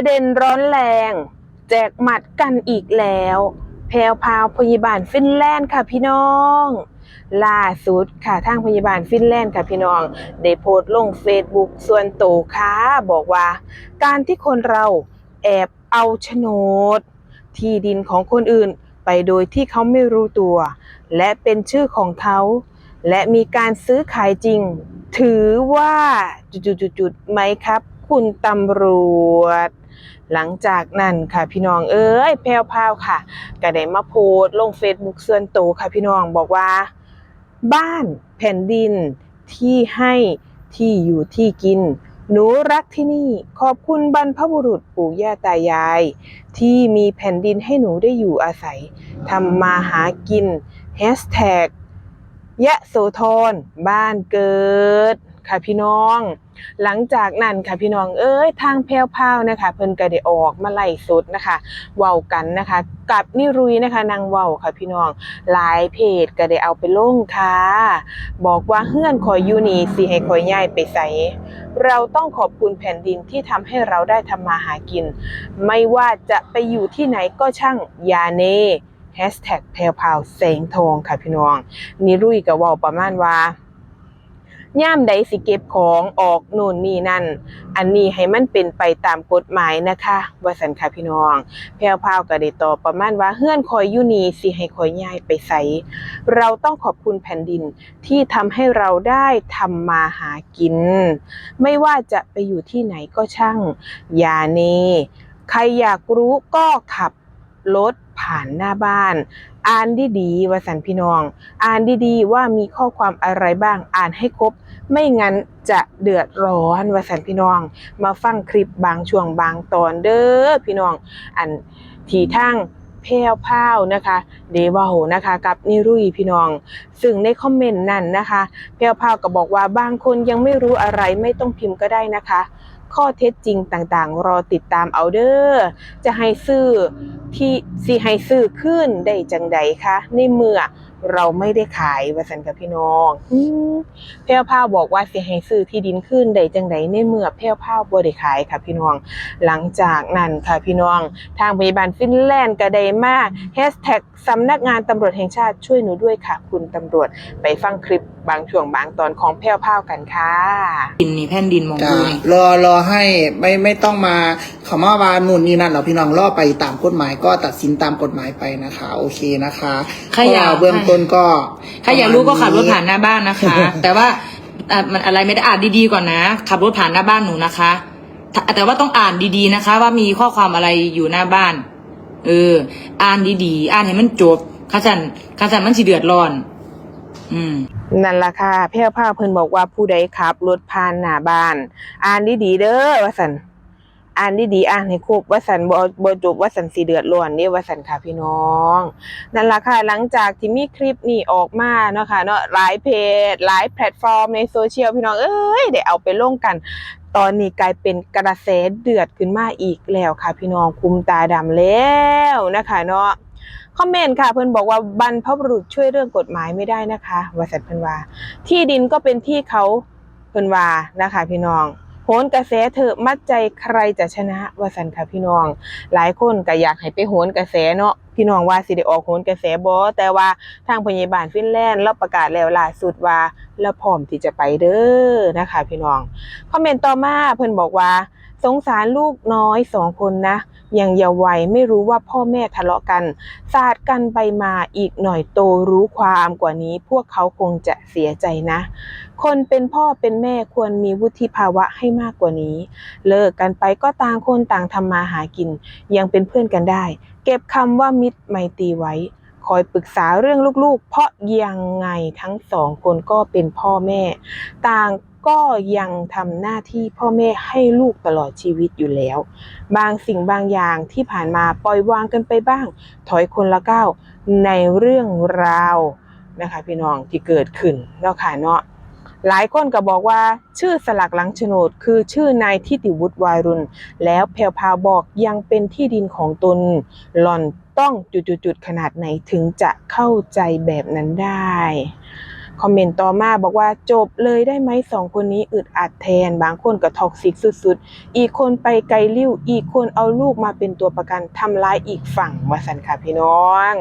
ประเด็นร้อนแรง แจกหมัดกันอีกแล้ว แพรวพาวพยาบาลฟินแลนด์ค่ะพี่น้อง ล่าสุดค่ะทางพยาบาลฟินแลนด์ค่ะพี่น้อง ได้โพสต์ลงเฟซบุ๊กส่วนตัวค่ะบอกว่า การที่คนเราแอบเอาโฉนด ที่ดินของคนอื่นไปโดยที่เขาไม่รู้ตัว และเป็นชื่อของเขา และมีการซื้อขายจริง ถือว่าจุดๆๆไหมครับ คุณตำรวจ หลังจากนั้นค่ะพี่น้องเอ้ยแพรวพาวค่ะก็ได้มาโพสลงเฟซบุ๊กส่วนตัวค่ะพี่น้องบอกว่า บ้านแผ่นดินที่ให้ที่อยู่ที่กิน หนูรักที่นี่ขอบคุณบรรพบุรุษปู่ย่าตายาย ที่มีแผ่นดินให้หนูได้อยู่อาศัยทำมาหากินแฮชแท็กยะโสธรบ้านเกิด ค่ะพี่น้อง หลังจากนั้นค่ะพี่น้องเอ้ยทางแพรวพาวนะคะ เพิ่นก็ได้ออกมาไล่สดนะคะเว้ากันนะคะ กับนิรุยนะคะนางเว้าค่ะพี่น้อง หลายเพจก็ได้เอาไปลงค่ะ บอกว่าเฮือนคอยอยู่นี่สิให้คอยย้ายไปไสเราต้องขอบคุณแผ่นดินที่ทำให้เราได้ทำมาหากิน ไม่ว่าจะไปอยู่ที่ไหนก็ช่างยาเนแฮชแท็กแพรวพาวแสงทองค่ะพี่น้องนิรุยก็เว้าประมาณว่า ย่ามใดสิเก็บของออกโน่นนี่นั่น อันนี้ให้มันเป็นไปตามกฎหมายนะคะว่าสันค่ะพี่น้อง แพวพาวก็ได้ตอบประมาณว่าเฮื่อนคอยอยู่นี่สิให้คอยย้ายไปไสเราต้องขอบคุณแผ่นดินที่ทำให้เราได้ทำมาหากิน ไม่ว่าจะไปอยู่ที่ไหนก็ช่างอย่าเนใครอยากรู้ก็ขับรถ ผ่านหน้าบ้าน อ่านดีๆว่าสันพี่น้อง อ่านดีๆว่ามีข้อความอะไรบ้าง อ่านให้ครบ ไม่งั้นจะเดือดร้อนว่าสันพี่น้อง มาฟังคลิปบางช่วงบางตอนเด้อพี่น้อง อันทีทั้งแพรวพราวนะคะ เดวาโหนะคะ กับนิรุยพี่น้อง ซึ่งในคอมเมนต์นั้นนะคะ แพรวพราวก็บอกว่าบางคนยังไม่รู้อะไรไม่ต้องพิมพ์ก็ได้นะคะ ข้อเท็จจริงต่างๆ รอติดตามเอาเด้อจะให้ซื้อที่สิให้ซื้อขึ้นได้จังใดคะในเมื่อ เราไม่ได้ขายว่าสันกับพี่น้องอืมแพรวพราวบอกว่าสิให้ซื้อที่ดินขึ้นได้จังใดในเมื่อแพรวพราวบ่ได้ขายค่ะพี่น้อง หลังจากนั้นค่ะพี่น้อง ทางพยาบาลฟินแลนด์ก็ได้มาแฮชแท็กสำนักงานตำรวจแห่งชาติช่วยหนูด้วยค่ะ คุณตำรวจไปฟังคลิปบางช่วงบางตอนของแพรวพราวกันค่ะดินนี่แผ่นดินมองจ้าดูนี่รอรอให้ไม่ไม่ต้องมา คำว่าวานู่นนี่นั่นเราพี่น้องรอไปตามกฎหมายก็ตัดสินตามกฎหมายไปนะคะ โอเคนะคะใครอยากเพะว่เบื้องต้นก็ใครอยากรู้ก็ขับรถผ่านหน้าบ้านนะคะ แต่ว่าอะมันอะไรไม่ได้อ่านดีๆก่อนนะ ขับรถผ่านหน้าบ้านหนูนะคะแต่แต่ว่าต้องอ่านดีๆนะคะ ว่ามีข้อความอะไรอยู่หน้าบ้าน เออ อ่านดีๆ อ่านให้มันจบข้าสันข้าสันมันสิเดือดร้อน อืมนั่นล่ะค่ะแพรวพราวเพิ่นบอกว่าผู้ใดขับรถผ่านหน้าบ้าน อ่านดีๆเด้อว่าสัน อ่านดีๆอ่านให้ครบว่าสันบ่บ่จบว่าสันสิเดือดร้อนนี่ว่าสันค่ะพี่น้อง นั่นล่ะค่ะหลังจากที่มีคลิปนี้ออกมาเนาะค่ะเนาะหลายเพจหลายแพลตฟอร์มในโซเชียลพี่น้องเอ้ยได้เอาไปลงกัน ตอนนี้กลายเป็นกระแสเดือดขึ้นมาอีกแล้วค่ะ พี่น้องคุมตาดำแล้วนะคะเนาะคอมเมนต์ค่ะเพิ่นบอกว่าบรรพบุรุษช่วยเรื่องกฎหมายไม่ได้นะคะว่าสัตว์เพิ่นว่า ที่ดินก็เป็นที่เขาเพิ่นว่านะคะ พี่น้อง โหนกระแสเถอะมัดใจใครจะชนะว่าสันค่ะพี่น้อง หลายคนก็อยากให้ไปโหนกระแสเนาะพี่น้องว่าสิได้ออกโหนกระแสบ่แต่ว่าทางพยาบาลฟินแลนด์เราประกาศแล้วล่าสุดว่าเราพร้อมที่จะไปเด้อนะคะ พี่น้องคอมเมนต์ต่อมาเพิ่นบอกว่า สงสารลูกน้อยสองคนนะ ยังเยาว์วัยไม่รู้ว่าพ่อแม่ทะเลาะกัน สาดกันไปมาอีกหน่อยโตรู้ความกว่านี้ พวกเขาคงจะเสียใจนะ คนเป็นพ่อเป็นแม่ควรมีวุฒิภาวะให้มากกว่านี้ เลิกกันไปก็ต่างคนต่างทำมาหากิน ยังเป็นเพื่อนกันได้ เก็บคำว่ามิตรไมตรีไว้ คอยปรึกษาเรื่องลูกๆ เพราะยังไงทั้งสองคนก็เป็นพ่อแม่ ต่างก็ยังทำหน้าที่พ่อแม่ให้ลูกตลอดชีวิตอยู่แล้ว บางสิ่งบางอย่างที่ผ่านมาปล่อยวางกันไปบ้าง ถอยคนละก้าวในเรื่องราวนะคะพี่น้องที่เกิดขึ้นเนาะค่ะเนาะ หลายคนก็บอกว่าชื่อสลักหลังโฉนด คือชื่อนายทิติวุฒิวายรุณ แล้วแพรวพราวบอกยังเป็นที่ดินของตนหล่อนต้องจุดๆขนาดไหนถึงจะเข้าใจแบบนั้นได้ คอมเมนต์ต่อมาบอกว่าจบเลยได้ไหมสองคนนี้อึดอัดแทน บางคนก็ท็อกซิกสุดๆ อีกคนไปไกลลิ้ว อีกคนเอาลูกมาเป็นตัวประกันทำร้ายอีกฝั่งว่าสันค่ะพี่น้อง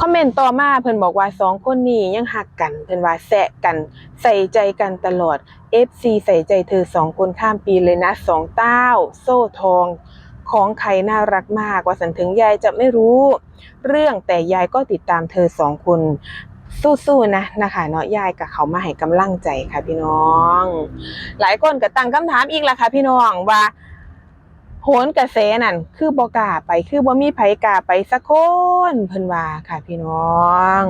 คอมเมนต์ต่อมาเพิ่นบอกว่าสองคนนี้ยังหักกันเพิ่นว่าแซะกันใส่ใจกันตลอด FC ใส่ใจเธอสองคนข้ามปีเลยนะสองเต้า โซ่ทองของใครน่ารักมากว่าสันถึงยายจะไม่รู้ เรื่องแต่ยายก็ติดตามเธอสองคนสู้ๆนะนะคะเนาะยายกับเขามาให้กำลังใจค่ะพี่น้อง หลายคนก็ตั้งคำถามอีกละค่ะพี่น้องว่า โหนกระแสนั่นคือบ่กล้าไปคือบ่มีไผกล้าไปสักคนเพิ่นว่าค่ะพี่น้อง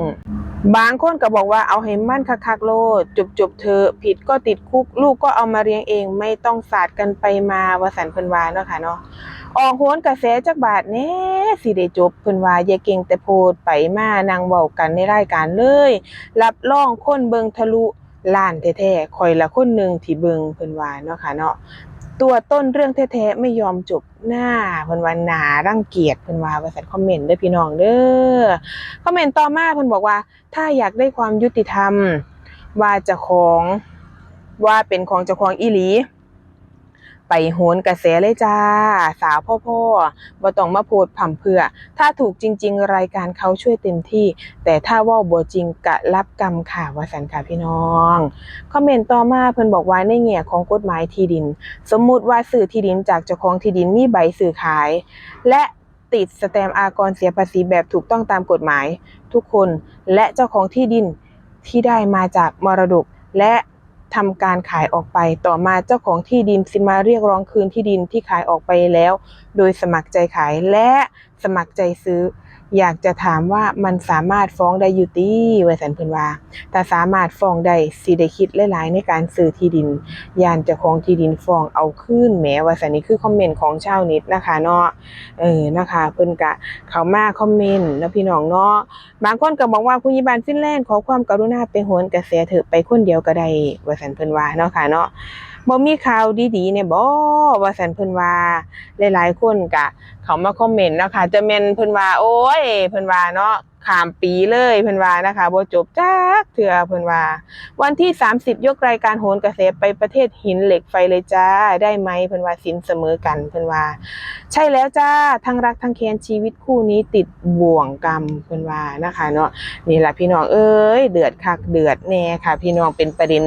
บางคนก็บอกว่าเอาให้มั่นคักๆโลดจบๆเธอผิดก็ติดคุกลูกก็เอามาเลี้ยงเองไม่ต้องสาดกันไปมาว่าสันเพิ่นว่าเนาะค่ะเนาะออกโหนกระแสจักบาทแน่สิได้จบเพิ่นว่าอย่าเก่งแต่โพดไปมานั่งเว้ากันในรายการเลย รับรองคนเบิงทะลุล้านแท้ๆคอยละคนหนึ่งที่เบิงเพิ่นว่าเนาะค่ะเนาะ ตัวต้นเรื่องแท้ๆไม่ยอมจบหน้าเพิ่นว่าหนารังเกียจเพิ่นว่าว่าซั่นคอมเมนต์เด้อพี่น้องเด้อคอมเมนต์ต่อมาเพิ่นบอกว่า ถ้าอยากได้ความยุติธรรมว่าจะของว่าเป็นของเจ้าของอีหลี ไปโหนกระแสเลยจ้า สาวพ่อพ่อบ่ต้องมาโพดผ่ำเพื่อ ถ้าถูกจริง ๆ รายการเขาช่วยเต็มที่ แต่ถ้าว่าบ่จริงกะรับกรรมค่ะว่าสันค่ะพี่น้องคอมเมนต์ต่อมาเพิ่นบอกว่าในแง่ของกฎหมายที่ดิน สมมุติว่าซื้อที่ดินจากเจ้าของที่ดินมีใบซื้อขาย และติดสแตมป์อากรเสียภาษีแบบถูกต้องตามกฎหมาย ทุกคนและเจ้าของที่ดินที่ได้มาจากมรดกและ ทำการขายออกไป ต่อมาเจ้าของที่ดินซิมาเรียกร้องคืนที่ดินที่ขายออกไปแล้ว โดยสมัครใจขายและสมัครใจซื้อ อยากจะถามว่ามันสามารถฟ้องได้อยู่ตีไว้สันเพิ่นว่าถ้าสามารถฟ้องได้สิได้คิดหลายๆในการซื้อที่ดินยานเจ้าของที่ดินฟ้องเอาคืนแหมว่าสันนี่คือคอมเมนต์ของชาวเน็ตนะคะเนาะเออนะคะ เพิ่นกะเขามาคอมเมนต์แล้วพี่น้องเนาะบางคนก็บอกว่าผู้ยิบาลฟินแลนด์ขอความกรุณาไปโหนกระแสเถอะไปคนเดียวก็ได้ว่าสันเพิ่นว่าเนาะค่ะเนาะ บ่มีข่าวดีๆเนี่ยบ่ว่าสันเพิ่นว่าหลายๆคนกะ เขามาคอมเมนต์เนาะคะจะเมนเพิ่นว่า โอ้ยเพิ่นว่าเนาะข้ามปีเลยเพิ่นว่านะคะบ่จบจักเทื่อเพิ่นว่า วันที่ 30 ยกรายการโหนกระแสไปประเทศหินเหล็กไฟเลยจ้าได้ไหมเพิ่นว่าสินเสมอกันเพิ่นว่า ใช่แล้วจ้าทั้งรักทั้งแค้นชีวิตคู่นี้ติดบ่วงกรรมเพิ่นว่านะคะเนาะนี่แหละพี่น้องเอ้ยเดือดคักเดือดแน่ค่ะ พี่น้องเป็นประเด็น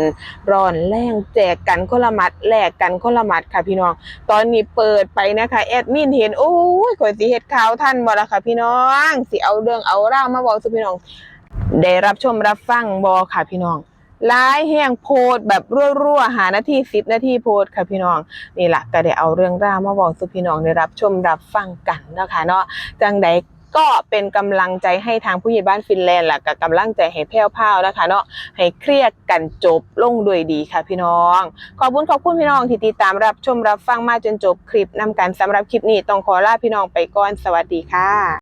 ร้อนแรงแจกกันคนละมัดแลกกันคนละมัดค่ะ พี่น้องตอนนี้เปิดไปนะคะแอดมินเห็นโอ้ยข่อยสิเฮ็ดข่าวทันบ่ละค่ะพี่น้องสิเอาเรื่องเอาราวมาบอกสู่พี่น้อง ได้รับชมรับฟังบ่ค่ะพี่น้อง หลายแห่งโพสต์แบบรั่วๆ หานาที10นาทีโพสต์ค่ะพี่น้อง นี่แหละก็ได้เอาเรื่องราวมาบอกสู่พี่น้องได้รับชมรับฟังกันนะคะเนาะจังใดก็เป็นกำลังใจให้ทางผู้ใหญ่บ้านฟินแลนด์ล่ะกับกำลังใจให้แพ้วพราวนะคะเนาะให้เคลียร์กันจบลงด้วยดีค่ะพี่น้อง ขอบคุณขอบคุณพี่น้องที่ติดตามรับชมรับฟังมาจนจบคลิปนำกันสำหรับคลิปนี้ต้องขอลาพี่น้องไปก่อนสวัสดีค่ะ